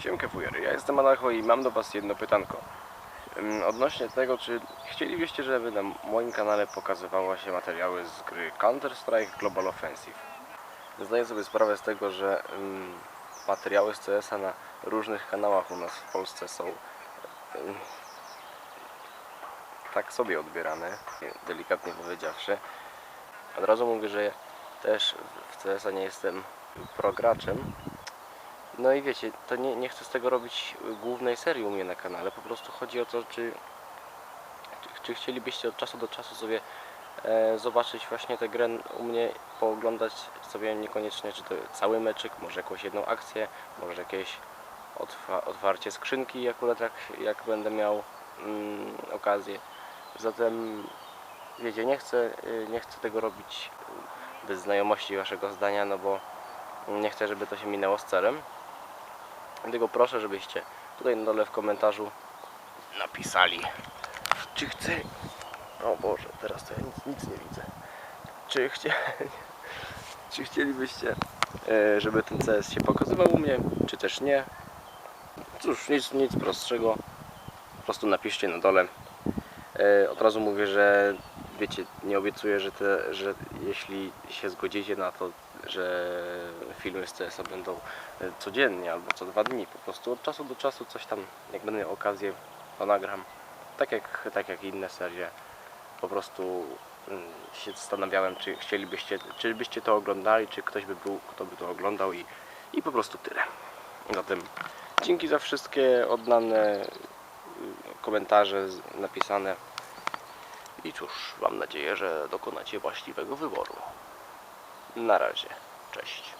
Siemkę fujery, ja jestem Anacho i mam do Was jedno pytanko. Odnośnie tego, czy chcielibyście, żeby na moim kanale pokazywało się materiały z gry Counter-Strike Global Offensive? Zdaję sobie sprawę z tego, że ym, materiały z CS-a na różnych kanałach u nas w Polsce są ym, tak sobie odbierane, delikatnie powiedziawszy. Od razu mówię, że też w CS-a nie jestem prograczem, no i wiecie, to nie, nie chcę z tego robić głównej serii u mnie na kanale. Po prostu chodzi o to, czy, czy, czy chcielibyście od czasu do czasu sobie e, zobaczyć właśnie tę grę u mnie, pooglądać sobie niekoniecznie, czy to cały meczyk, może jakąś jedną akcję, może jakieś otwa, otwarcie skrzynki akurat jak, jak będę miał mm, okazję. Zatem wiecie, nie chcę, y, nie chcę tego robić bez znajomości waszego zdania, no bo nie chcę, żeby to się minęło z celem. Dlatego proszę, żebyście tutaj na dole w komentarzu napisali, czy chce... O Boże, teraz to ja nic, nic nie widzę. Czy, chcie... czy chcielibyście, e, żeby ten CS się pokazywał u mnie, czy też nie? Cóż, nic, nic prostszego. Po prostu napiszcie na dole. E, Od razu mówię, że wiecie, nie obiecuję, że, te, że jeśli się zgodzicie na to, że filmy z CS-a będą e, codziennie albo co dwa dni, po prostu od czasu do czasu coś tam, jak będę miał okazję, to nagram. Tak jak, tak jak inne serie. Po prostu mm, się zastanawiałem, czy chcielibyście, czy byście to oglądali, czy ktoś by był, kto by to oglądał i, i po prostu tyle. Zatem dzięki za wszystkie oddane y, komentarze napisane. I cóż, mam nadzieję, że dokonacie właściwego wyboru. Na razie. Cześć.